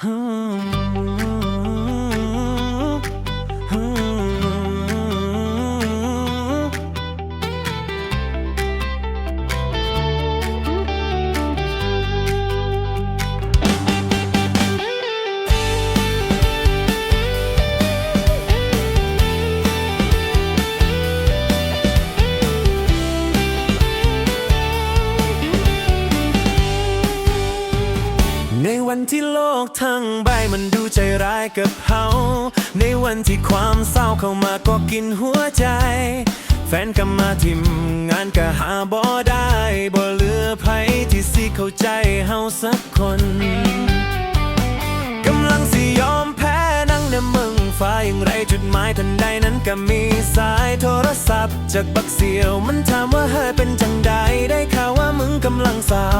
ใวันที่โลกทั้งใบมันดูใจร้ายกับเฮาในวันที่ความเศร้าเข้ามาก็กินหัวใจ แฟนก็มาทิมงานก็หาบ่ได้บ่เหลือไผที่สิเข้าใจเฮาสักคนกำลังสิยอมแพ้นั่งในเมืองฟ้าอย่างไรจุดหมายทันใดนั้นก็มีสายโทรศัพท์ จากบักเสียวมันถามว่าเฮ้ยเป็นจังใดได้ข่าวว่ามึงกำลังเศร้าแ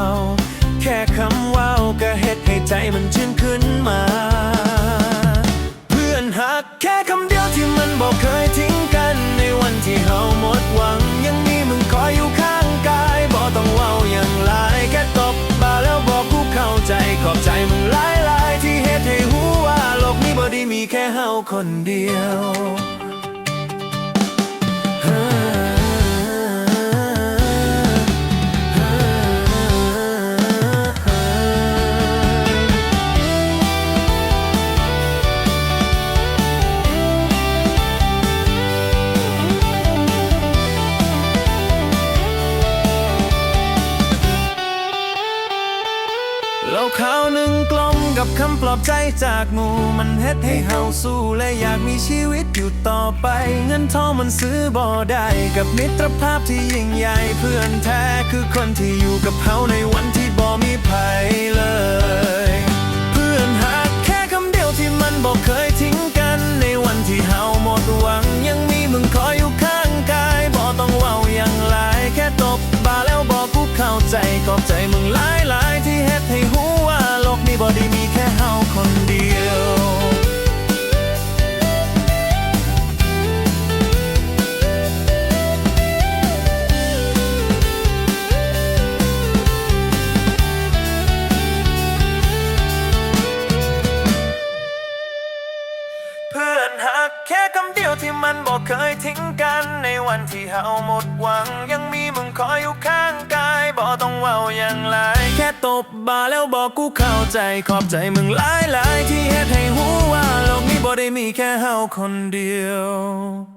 ใจขอบใจมึงหลายหลายๆ ที่เฮ็ดให้หูว่าโลกนี้บ่ได้มีแค่เฮาคนเดียว เหล้าขาวหนึ่งกลมกับคำปลอบใจจากหมู่มันเฮ็ดให้เฮาสู้และอยากมีชีวิตอยู่ต่อไป เงินทองมันซื้อบ่ได้กับมิตรภาพที่ยิ่งใหญ่เพื่อนแท้คือคนที่อยู่กับเฮาในวันที่บ่มีภัยเลย ที่มันบอกเคยทิ้งกัน ในวันที่เฮาหมดหวัง ยังมีมึงคอยอยู่ข้างกายบอกต้องเว้าอย่างไร แค่ตบบ่าแล้วบอกกูเข้าใจขอบใจมึงหลายหลายที่เฮ็ดให้หูว่าโลกนี้บ่ได้มีแค่เฮาคนเดียว